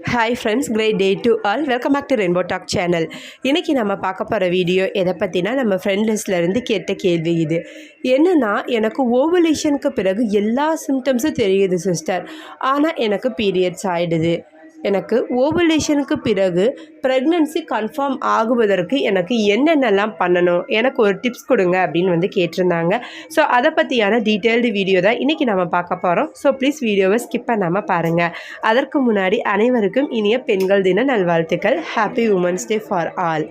Hi friends great day to all welcome back to rainbow talk channel இன்றைக்கி நம்ம பார்க்க போகிற வீடியோ எதை பற்றினா நம்ம ஃப்ரெண்ட் லிஸ்ட்லேருந்து கேட்ட கேள்வி இது. என்னென்னா எனக்கு ஓவலேஷனுக்கு பிறகு எல்லா சிம்டம்ஸும் தெரியுது சிஸ்டர் ஆனால் எனக்கு பீரியட்ஸ் ஆகிடுது எனக்கு ஓவலேஷனுக்கு பிறகு ப்ரெக்னன்சி கன்ஃபார்ம் ஆகுவதற்கு எனக்கு என்னென்னலாம் பண்ணணும்? எனக்கு ஒரு டிப்ஸ் கொடுங்க அப்படின்னு வந்து கேட்டிருந்தாங்க. ஸோ அதை பற்றியான டீட்டெயில்டு வீடியோ தான் இன்றைக்கி நம்ம பார்க்க போகிறோம் ஸோ ப்ளீஸ் வீடியோவை ஸ்கிப் பண்ணாமல் பாருங்கள் அதற்கு முன்னாடி அனைவருக்கும் இனிய பெண்கள் தின நல்வாழ்த்துக்கள். Happy women's day for all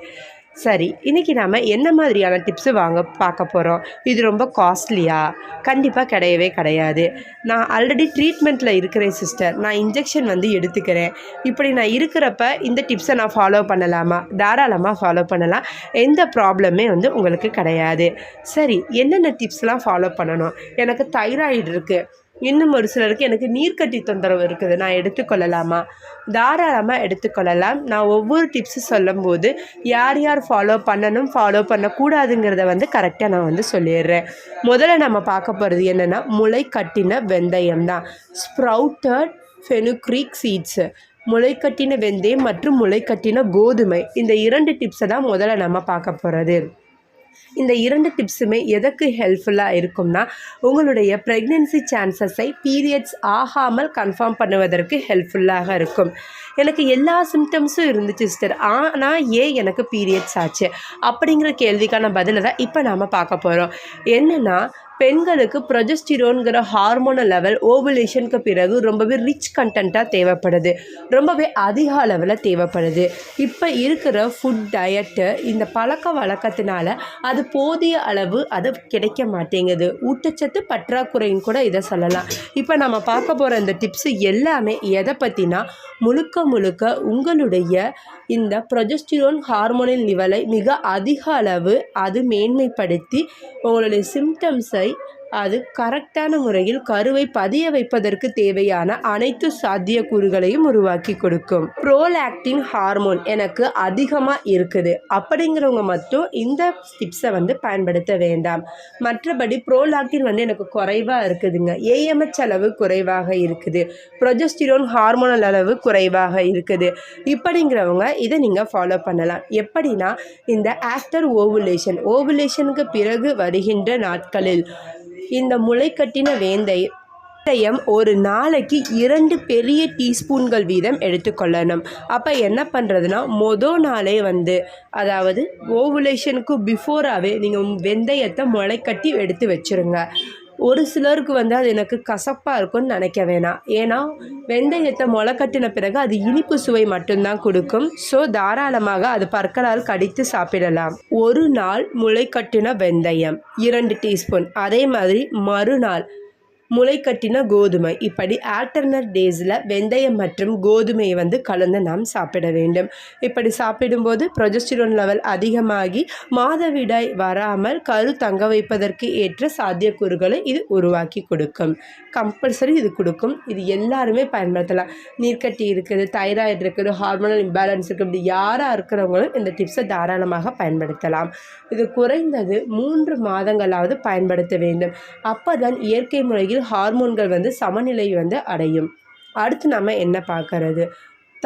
சரி இன்றைக்கி நாம் என்ன மாதிரியான டிப்ஸு வாங்க பார்க்க போகிறோம் இது ரொம்ப காஸ்ட்லியா கண்டிப்பாக கிடையவே கிடையாது. நான் ஆல்ரெடி ட்ரீட்மெண்ட்டில் இருக்கிறேன் சிஸ்டர் நான் இன்ஜெக்ஷன் வந்து எடுத்துக்கிறேன். இப்படி நான் இருக்கிறப்ப இந்த டிப்ஸை நான் ஃபாலோ பண்ணலாமா? தாராளமாக ஃபாலோ பண்ணலாம். எந்த ப்ராப்ளமே வந்து உங்களுக்கு கிடையாது. சரி என்னென்ன டிப்ஸ்லாம் ஃபாலோ பண்ணணும்? எனக்கு தைராய்டு இருக்குது இன்னும் ஒரு சிலருக்கு எனக்கு நீர்க்கட்டி தொந்தரவு இருக்குது. நான் எடுத்துக்கொள்ளலாமா? தாராளமாக எடுத்துக்கொள்ளலாம். நான் ஒவ்வொரு டிப்ஸு சொல்லும்போது யார் யார் ஃபாலோ பண்ணணும் ஃபாலோ பண்ணக்கூடாதுங்கிறத வந்து கரெக்டாக நான் வந்து சொல்லிடுறேன். முதல்ல நம்ம பார்க்க போகிறது என்னென்னா முளை கட்டின வெந்தயம் தான். ஸ்ப்ரவுட்டட் ஃபெனுக்ரீக் சீட்ஸு முளைக்கட்டின வெந்தயம் மற்றும் முளைக்கட்டின கோதுமை. இந்த இரண்டு டிப்ஸை தான் முதல்ல நம்ம பார்க்க போகிறது இந்த இரண்டு டிப்ஸுமே எதற்கு ஹெல்ப்ஃபுல்லாக இருக்கும்னா உங்களுடைய ப்ரெக்னென்சி சான்சஸை பீரியட்ஸ் ஆகாமல் கன்ஃபார்ம் பண்ணுவதற்கு ஹெல்ப்ஃபுல்லாக இருக்கும். எனக்கு எல்லா சிம்டம்ஸும் இருந்துச்சு சிஸ்டர் ஆனால் ஏன் எனக்கு பீரியட்ஸ் ஆச்சு? அப்படிங்கிற கேள்விக்கான பதிலை தான் இப்போ நாம் பார்க்க போகிறோம் என்னென்னா பெண்களுக்கு ப்ரொஜஸ்டிரோன்கிற ஹார்மோன லெவல் ஓவலேஷனுக்கு பிறகு ரொம்பவே ரிச் கண்டென்ட்டாக தேவைப்படுது. ரொம்பவே அதிக அளவில் தேவைப்படுது. இப்போ இருக்கிற ஃபுட் டயட்டு இந்த பழக்க வழக்கத்தினால அது போதிய அளவு அது கிடைக்க மாட்டேங்குது. ஊட்டச்சத்து பற்றாக்குறைன்னு கூட இதை சொல்லலாம். இப்போ நம்ம பார்க்க போகிற இந்த டிப்ஸு எல்லாமே எதை பற்றினா முழுக்க முழுக்க உங்களுடைய இந்த ப்ரொஜஸ்டிரோன் ஹார்மோனின் லெவலை மிக அதிக அளவு அது மேன்மைப்படுத்தி உங்களுடைய சிம்டம்ஸை Okay. அது கரெக்டான முறையில் கருவை பதிய வைப்பதற்கு தேவையான அனைத்து சாத்தியக்கூறுகளையும் உருவாக்கி கொடுக்கும். ப்ரோலாக்டின் ஹார்மோன் எனக்கு அதிகமாக இருக்குது. அப்படிங்கிறவங்க மட்டும் இந்த டிப்ஸை வந்து பயன்படுத்த வேண்டாம். மற்றபடி ப்ரோலாக்டின் வந்து எனக்கு குறைவாக இருக்குதுங்க. ஏஎம்எச் அளவு குறைவாக இருக்குது. ப்ரொஜஸ்டிரோன் ஹார்மோனல் அளவு குறைவாக இருக்குது. இப்படிங்கிறவங்க இதை நீங்கள் ஃபாலோ பண்ணலாம். எப்படின்னா இந்த ஆஃப்டர் ஓவுலேஷன் ஓவுலேஷனுக்கு பிறகு வருகின்ற நாட்களில் இந்த முளைக்கட்டின வேந்தை வெந்தயம் ஒரு நாளைக்கு இரண்டு பெரிய டீஸ்பூன்கள் வீதம் எடுத்துக்கொள்ளணும் அப்போ என்ன பண்ணுறதுனா மொதல் நாளே வந்து அதாவது ஓவுலேஷனுக்கு பிஃபோராகவே நீங்கள் வெந்தயத்தை முளைக்கட்டி எடுத்து வச்சுருங்க. ஒரு சிலருக்கு வந்து அது எனக்கு கசப்பாக இருக்கும்னு நினைக்க வேணாம். ஏன்னா வெந்தயத்தை முளைக்கட்டின பிறகு அது இனிப்பு சுவை மட்டும்தான் கொடுக்கும். ஸோ தாராளமாக அது பற்களால் கடித்து சாப்பிடலாம். ஒரு நாள் முளைக்கட்டின வெந்தயம் இரண்டு டீஸ்பூன். அதே மாதிரி மறுநாள் முளைக்கட்டின கோதுமை. இப்படி ஆல்டர்னட் டேஸில் வெந்தயம் மற்றும் கோதுமையை வந்து கலந்து நாம் சாப்பிட வேண்டும். இப்படி சாப்பிடும்போது ப்ரொஜஸ்டிரோன் லெவல் அதிகமாகி மாதவிடாய் வராமல் கரு தங்க வைப்பதற்கு ஏற்ற சாத்தியக்கூறுகளை இது உருவாக்கி கொடுக்கும். கம்பல்சரி இது கொடுக்கும். இது எல்லாருமே பயன்படுத்தலாம். நீர்க்கட்டி இருக்குது தைராய்டு இருக்குது ஹார்மோனல் இம்பேலன்ஸ் இருக்குது. இப்படி யாராக இருக்கிறவங்களும் இந்த டிப்ஸை தாராளமாக பயன்படுத்தலாம். இது குறைந்தது மூன்று மாதங்களாவது பயன்படுத்த வேண்டும். அப்போ தான் இயற்கை முறையில் ஹார்மோன்கள் வந்து சமநிலை வந்து அடையும். அடுத்து நம்ம என்ன பார்க்கறது?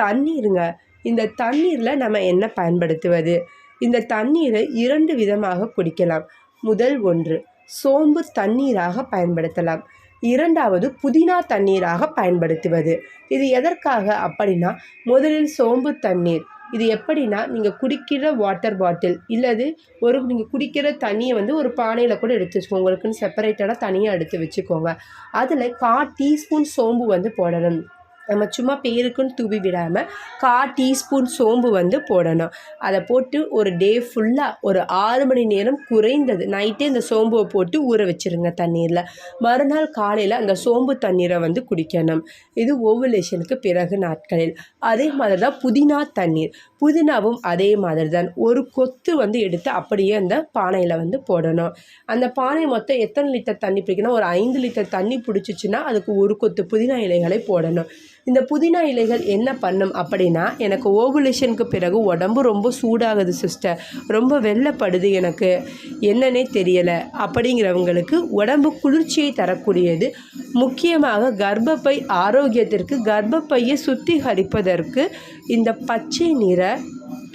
தண்ணீருங்க. இந்த தண்ணீரில் நம்ம என்ன பயன்படுத்துவது? இந்த தண்ணீரை இரண்டு விதமாக குடிக்கலாம். முதல் ஒன்று சோம்பு தண்ணீராக பயன்படுத்தலாம். இரண்டாவது புதினா தண்ணீராக பயன்படுத்துவது. இது எதற்காக அப்படின்னா முதலில் சோம்பு தண்ணீர் இது எப்படின்னா நீங்கள் குடிக்கிற வாட்டர் பாட்டில் இல்லது ஒரு நீங்கள் குடிக்கிற தண்ணியை வந்து ஒரு பானையில் கூட எடுத்து வச்சுக்கோங்க உங்களுக்குன்னு செப்பரேட்டடாக தனியாக எடுத்து வச்சுக்கோங்க. அதில் கா டீஸ்பூன் சோம்பு வந்து போடணும். நம்ம சும்மா பேருக்குன்னு தூவி விடாமல் கா டீஸ்பூன் சோம்பு வந்து போடணும். அதை போட்டு ஒரு டே ஃபுல்லாக ஒரு ஆறு மணி நேரம் குறைந்தது நைட்டே இந்த சோம்புவை போட்டு ஊற வச்சுருங்க தண்ணீரில். மறுநாள் காலையில் அந்த சோம்பு தண்ணீரை வந்து குடிக்கணும். இது ஓவலேஷனுக்கு பிறகு நாட்களில். அதே மாதிரி தான் புதினா தண்ணீர். புதினாவும் அதே மாதிரி தான் ஒரு கொத்து வந்து எடுத்து அப்படியே அந்த பானையில் வந்து போடணும். அந்த பானை மொத்தம் எத்தனை லிட்டர் தண்ணி பிடிக்கணும்? ஒரு ஐந்து லிட்டர் தண்ணி பிடிச்சிச்சின்னா அதுக்கு ஒரு கொத்து புதினா இலைகளை போடணும். இந்த புதினா இலைகள் என்ன பண்ணும் அப்படின்னா எனக்கு ஓவுலேஷனுக்கு பிறகு உடம்பு ரொம்ப சூடாகுது சிஸ்டர். ரொம்ப வெள்ளப்படுது எனக்கு. என்னன்னே தெரியலை. அப்படிங்கிறவங்களுக்கு உடம்பு குளிர்ச்சியை தரக்கூடியது முக்கியமாக கர்ப்பப்பை ஆரோக்கியத்திற்கு கர்ப்பப்பையை சுத்திகரிப்பதற்கு இந்த பச்சை நிற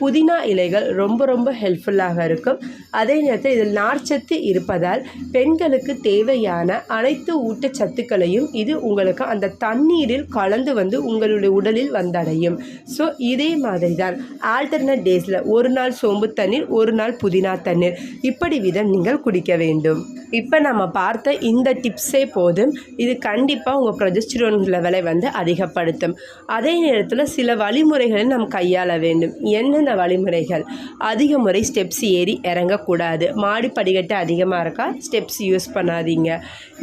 புதினா இலைகள் ரொம்ப ரொம்ப ஹெல்ப்ஃபுல்லாக இருக்கும். அதே நேரத்தில் இதில் நார்ச்சத்து இருப்பதால் பெண்களுக்கு தேவையான அனைத்து ஊட்டச்சத்துக்களையும் இது உங்களுக்கு அந்த தண்ணீரில் கலந்து வந்து உங்களுடைய உடலில் வந்தடையும். ஸோ இதே மாதிரி தான் ஆல்டர்னேட் டேஸில் ஒரு நாள் சோம்பு தண்ணீர் ஒரு நாள் புதினா தண்ணீர். இப்படி விதம் நீங்கள் குடிக்க வேண்டும். இப்போ நம்ம பார்த்த இந்த டிப்ஸே போதும். இது கண்டிப்பாக உங்கள் ப்ரொஜெஸ்டிரோன் லெவலை வந்து அதிகப்படுத்தும். அதே நேரத்தில் சில வழிமுறைகளை நாம் கையாள வேண்டும். என்னென்ன வழிமுறைகள். அதிக முறை ஸ்டெப்ஸ் ஏறி இறங்கக்கூடாது. மாடி படிக்கட்டு அதிகமாக இருக்கா? ஸ்டெப்ஸ் யூஸ் பண்ணாதீங்க.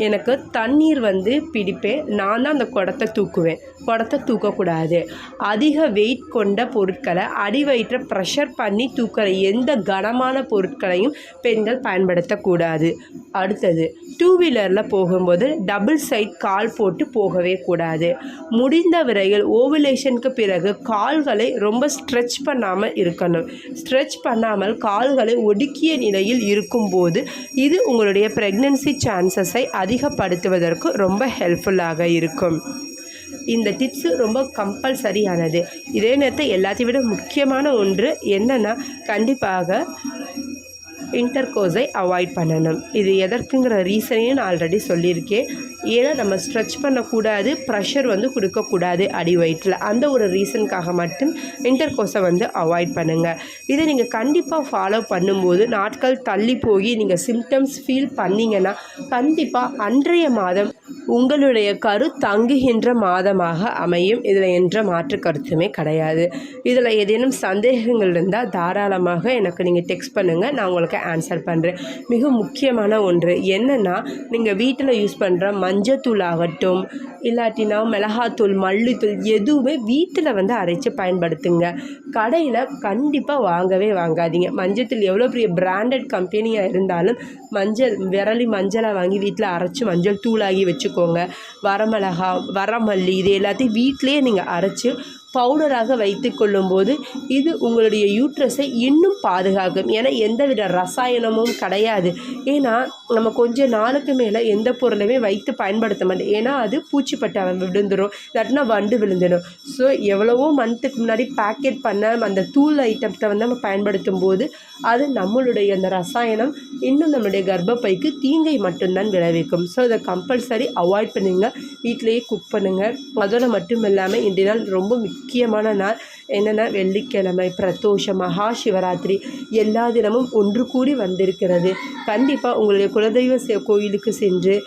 எனக்கு தண்ணீர் வந்து பிடிப்பேன். நான் தான் அந்த குடத்தை தூக்குவேன். குடத்தை தூக்கக்கூடாது. அதிக வெயிட் கொண்ட பொருட்களை அடி வயிற்றை ப்ரெஷர் பண்ணி தூக்கிற எந்த கனமான பொருட்களையும் பெண்கள் பயன்படுத்தக்கூடாது. அடுத்தது டூ வீலரில் போகும்போது டபுள் சைட் கால் போட்டு போகவே கூடாது. முடிந்த விரைவில் ஓவலேஷனுக்கு பிறகு கால்களை ரொம்ப ஸ்ட்ரெச் பண்ணாமல் இருக்கணும். ஸ்ட்ரெச் பண்ணாமல் கால்களை ஒடுக்கிய நிலையில் இருக்கும்போது இது உங்களுடைய ப்ரெக்னென்சி சான்சஸை அதிகப்படுத்துவதற்கு ரொம்ப ஹெல்ப்ஃபுல்லாக இருக்கும். இந்த டிப்ஸு ரொம்ப கம்பல்சரியானது இதே நேரத்தை எல்லாத்தையும் விட முக்கியமான ஒன்று என்னென்னா கண்டிப்பாக இன்டர்கோஸை அவாய்ட் பண்ணணும். இது எதற்குங்கிற ரீசனையும் நான் ஆல்ரெடி சொல்லியிருக்கேன். ஏன்னா நம்ம ஸ்ட்ரெச் பண்ணக்கூடாது ப்ரெஷர் வந்து கொடுக்கக்கூடாது அடி வயிற்றில் அந்த ஒரு ரீசனுக்காக மட்டும் இன்டர்கோஸை வந்து அவாய்ட் பண்ணுங்கள் இதை நீங்கள் கண்டிப்பாக ஃபாலோ பண்ணும்போது நாட்கள் தள்ளி போய் நீங்கள் சிம்டம்ஸ் ஃபீல் பண்ணீங்கன்னா கண்டிப்பாக அன்றைய மாதம் உங்களுடைய கரு தங்குகின்ற மாதமாக அமையும். இதில் என்ற மாற்று கருத்துமே கிடையாது. இதில் ஏதேனும் சந்தேகங்கள் இருந்தால் தாராளமாக எனக்கு நீங்கள் டெக்ஸ்ட் பண்ணுங்கள் நான் உங்களுக்கு ஆன்சர் பண்ணுறேன் மிக முக்கியமான ஒன்று என்னென்னா நீங்கள் வீட்டில் யூஸ் பண்ணுற மஞ்சத்தூள் ஆகட்டும் இல்லாட்டினா மிளகாத்தூள் மல்லித்தூள் எதுவுமே வீட்டில் வந்து அரைச்சி பயன்படுத்துங்க. கடையில் கண்டிப்பாக வாங்கவே வாங்காதீங்க. மஞ்சத்தூள் எவ்வளோ பெரிய பிராண்டட் கம்பெனியாக இருந்தாலும் மஞ்சள் விரலி மஞ்சளை வாங்கி வீட்டில் அரைச்சி மஞ்சள் தூளாகி வச்சு வச்சுக்கோங்க. வரமிளகா வரமல்லி இது எல்லாத்தையும் வீட்டிலேயே நீங்கள் அரைச்சி பவுடராக வைத்து கொள்ளும்போது இது உங்களுடைய யூட்ரஸை இன்னும் பாதுகாக்கும். ஏன்னா எந்தவித ரசாயனமும் கிடையாது. ஏன்னா நம்ம கொஞ்ச நாளுக்கு மேலே எந்த பொருளுமே வைத்து பயன்படுத்த மாட்டோம். ஏன்னா அது பூச்சிப்பட்டு விழுந்துடும் இல்லாட்டினா வண்டு விழுந்துடும் ஸோ எவ்வளவோ மந்த்துக்கு முன்னாடி பேக்கெட் பண்ண அந்த தூள் ஐட்டத்தை வந்து நம்ம பயன்படுத்தும் போது அது நம்மளுடைய அந்த ரசாயனம் இன்னும் நம்மளுடைய கர்ப்பப்பைக்கு தீங்கை மட்டும்தான் விளைவிக்கும். ஸோ அதை கம்பல்சரி அவாய்ட் பண்ணுங்கள் வீட்டிலேயே குக் பண்ணுங்கள் அதோடு மட்டும் இல்லாமல் இன்றைய நாள் ரொம்ப முக்கியமான நாள் என்னென்னா வெள்ளிக்கிழமை பிரதோஷம் மகா சிவராத்திரி. எல்லா தினமும் ஒன்று கூடி வந்திருக்கிறது. கண்டிப்பாக உங்களுடைய குலதெய்வ செ- கோயிலுக்கு சென்று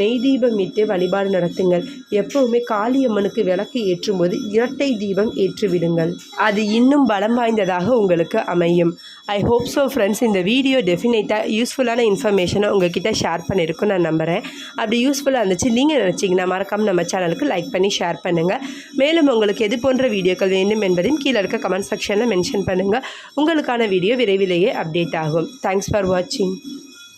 நெய் தீபம் இட்டு வழிபாடு நடத்துங்கள். எப்பவுமே காளியம்மனுக்கு விளக்கு ஏற்றும்போது இரட்டை தீபம் ஏற்றுவிடுங்கள். அது இன்னும் பலம் வாய்ந்ததாக உங்களுக்கு அமையும். ஐ ஹோப் ஸோ ஃப்ரெண்ட்ஸ் இந்த வீடியோ டெஃபினட்டாக யூஸ்ஃபுல்லான இன்ஃபர்மேஷனை உங்ககிட்ட ஷேர் பண்ணியிருக்கும் நான் நம்புகிறேன் அப்படி யூஸ்ஃபுல்லாக இருந்துச்சு நீங்கள் நினச்சிங்கன்னா மறக்காமல் நம்ம சேனலுக்கு லைக் பண்ணி ஷேர் பண்ணுங்கள் மேலும் உங்களுக்கு எது போன்ற வீடியோக்கள் வேண்டும் என்பதையும் கீழே இருக்க கமெண்ட் செக்ஷனில் மென்ஷன் பண்ணுங்கள் உங்களுக்கான வீடியோ விரைவிலேயே அப்டேட் ஆகும். தேங்க்ஸ் ஃபார் வாட்சிங்